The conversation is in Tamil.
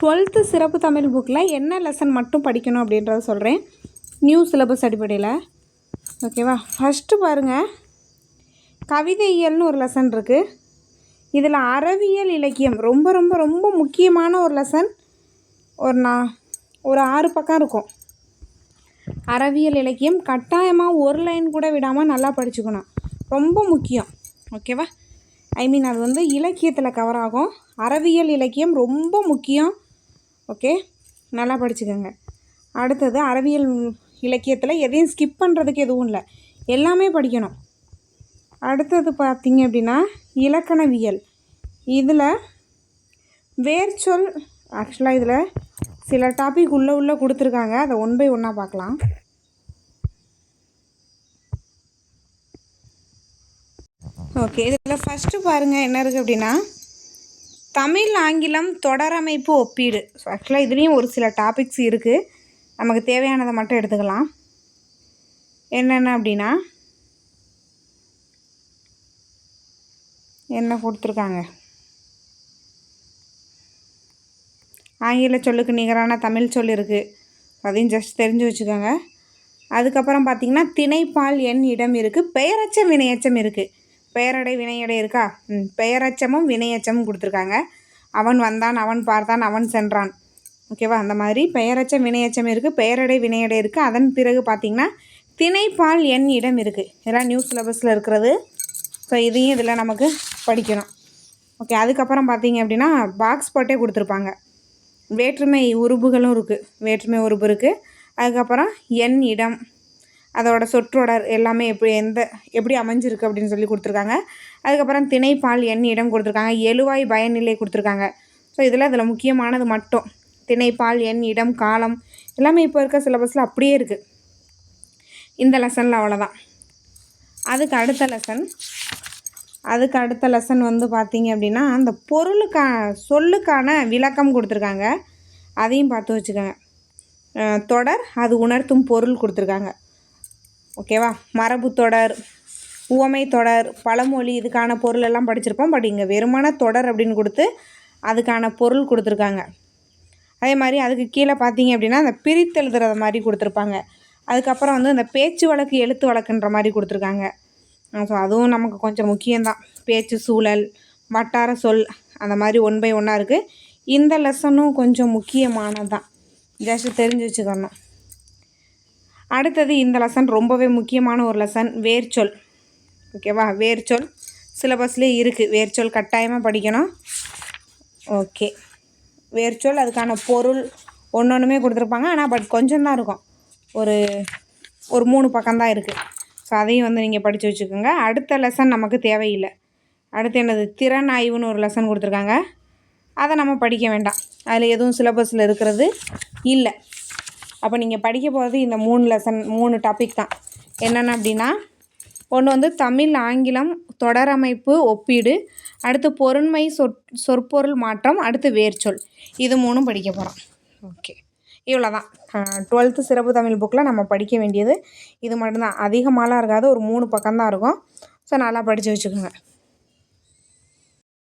டுவெல்த்து சிறப்பு தமிழ் புக்கில் என்ன லெசன் மட்டும் படிக்கணும் அப்படின்றத சொல்கிறேன் நியூ சிலபஸ் அடிப்படையில். ஓகேவா ஃபஸ்ட்டு பாருங்கள் கவிதையியல்னு ஒரு லெசன் இருக்குது இதில் அறவியல் இலக்கியம் ரொம்ப ரொம்ப ரொம்ப முக்கியமான ஒரு லெசன் ஒரு நான் ஒரு ஆறு பக்கம் இருக்கும். அறவியல் இலக்கியம் கட்டாயமாக ஒரு லைன் கூட விடாமல் நல்லா படிச்சுக்கணும். ரொம்ப முக்கியம். ஓகேவா ஐ மீன் அது வந்து இலக்கியத்தில் கவர் ஆகும். அறவியல் இலக்கியம் ரொம்ப முக்கியம். ஓகே? நல்லா படிச்சுக்கோங்க. அடுத்தது அறிவியல் இலக்கியத்தில் எதையும் ஸ்கிப் பண்ணுறதுக்கு எதுவும் இல்லை. எல்லாமே படிக்கணும். அடுத்தது பார்த்திங்க அப்படின்னா இலக்கணவியல். இதில் வேர்ச்சொல் ஆக்சுவலாக இதில் சில டாபிக் உள்ளே உள்ளே கொடுத்துருக்காங்க. அதை ஒன் பை ஒன்னாக பார்க்கலாம். ஓகே இதில் ஃபஸ்ட்டு பாருங்கள் என்ன இருக்குது அப்படின்னா தமிழ் ஆங்கிலம் தொடரமைப்பு ஒப்பீடு. ஸோ ஆக்சுவலாக இதுலேயும் ஒரு சில டாபிக்ஸ் இருக்குது நமக்கு தேவையானதை மட்டும் எடுத்துக்கலாம். என்னென்ன அப்படின்னா என்ன கொடுத்துருக்காங்க? ஆங்கில சொல்லுக்கு நிகரான தமிழ் சொல் இருக்குது அதையும் ஜஸ்ட் தெரிஞ்சு வச்சுக்கோங்க. அதுக்கப்புறம் பார்த்திங்கன்னா திணைப்பால் எண் இடம் இருக்குது பெயரச்சம் வினையச்சம் இருக்குது பெயரடை வினையடை இருக்கா? ம் பெயரச்சமும் வினையச்சமும் கொடுத்துருக்காங்க. அவன் வந்தான் அவன் பார்த்தான் அவன் சென்றான். ஓகேவா அந்த மாதிரி பெயரச்சம் வினையச்சம் இருக்குது பெயரடை வினையடை இருக்குது அதன் பிறகு பார்த்திங்கன்னா திணைப்பால் எண் இடம் இருக்குது இதெல்லாம் நியூ சிலபஸில் இருக்கிறது. ஸோ இதையும் இதில் நமக்கு படிக்கணும். ஓகே அதுக்கப்புறம் பார்த்தீங்க அப்படின்னா பாக்ஸ் போட்டே கொடுத்துருப்பாங்க. வேற்றுமை உறுப்புகளும் இருக்குது வேற்றுமை உறுப்பு இருக்குது அதுக்கப்புறம் என் இடம். அதோட சொற்றொடர் எல்லாமே எப்படி எந்த எப்படி அமைஞ்சிருக்கு அப்படின்னு சொல்லி கொடுத்துருக்காங்க. அதுக்கப்புறம் திணைப்பால் எண் இடம் கொடுத்துருக்காங்க. எழுவாய் பயநிலை கொடுத்துருக்காங்க. ஸோ இதில் அதில் முக்கியமானது மட்டும். திணைப்பால் எண் இடம் காலம் எல்லாமே இப்போ இருக்க சிலபஸில் அப்படியே இருக்குது இந்த லெசனில் அவ்வளோதான் அதுக்கு அடுத்த லெசன் அதுக்கு அடுத்த லெசன் வந்து பார்த்திங்க அப்படின்னா அந்த பொருளுக்கா சொல்லுக்கான விளக்கம் கொடுத்துருக்காங்க. அதையும் பார்த்து வச்சுக்கோங்க. தொடர் அது உணர்த்தும் பொருள் கொடுத்துருக்காங்க. ஓகேவா? மரபு தொடர் உவமை தொடர் பழமொழி இதுக்கான பொருள் எல்லாம் படிச்சிருப்போம். பட் இங்கே வெறுமான தொடர் அப்படின்னு கொடுத்து அதுக்கான பொருள் கொடுத்துருக்காங்க. அதே மாதிரி அதுக்கு கீழே பார்த்தீங்க அப்படின்னா அந்த பிரித்தெழுதுறது மாதிரி கொடுத்துருப்பாங்க. அதுக்கப்புறம் வந்து அந்த பேச்சு வழக்கு எழுத்து வழக்குன்ற மாதிரி கொடுத்துருக்காங்க. ஸோ அதுவும் நமக்கு கொஞ்சம் முக்கியம்தான். பேச்சு சூழல் வட்டார சொல் அந்த மாதிரி ஒன் பை ஒன்னாக இருக்குது இந்த லெசனும் கொஞ்சம் முக்கியமானது தான் ஜஸ்ட் தெரிஞ்சு வச்சுக்கணும். அடுத்தது இந்த லெசன் ரொம்பவே முக்கியமான ஒரு லெசன் வேர்ச்சொல். ஓகேவா வேர்ச்சொல் சிலபஸ்லேயே இருக்குது வேர்ச்சொல் கட்டாயமாக படிக்கணும். ஓகே வேர்ச்சொல் அதுக்கான பொருள் ஒன்று ஒன்றுமே கொடுத்துருப்பாங்க. ஆனால் பட் கொஞ்சம் தான் இருக்கும். ஒரு ஒரு மூணு பக்கம்தான் இருக்குது ஸோ அதையும் வந்து நீங்கள் படித்து வச்சுக்கோங்க. அடுத்த லெசன் நமக்கு தேவையில்லை. அடுத்து என்னது? திறன் ஆய்வுன்னு ஒரு லெசன் கொடுத்துருக்காங்க. அதை நம்ம படிக்க வேண்டாம். அதில் எதுவும் சிலபஸில் இருக்கிறது இல்லை. அப்போ நீங்கள் படிக்க போகிறது இந்த மூணு லெசன் மூணு டாபிக் தான். என்னென்ன அப்படின்னா ஒன்று வந்து தமிழ் ஆங்கிலம் தொடரமைப்பு ஒப்பீடு அடுத்து பொருண்மை சொற் சொற்பொருள் மாற்றம் அடுத்து வேர்ச்சொல். இது மூணும் படிக்க போகிறோம் ஓகே இவ்வளோ தான் டுவெல்த்து சிறப்பு தமிழ் புக்கில் நம்ம படிக்க வேண்டியது இது மட்டும்தான். அதிகமாகலாம் இருக்காது ஒரு மூணு பக்கம்தான் இருக்கும். ஸோ நல்லா படித்து வச்சுக்கோங்க.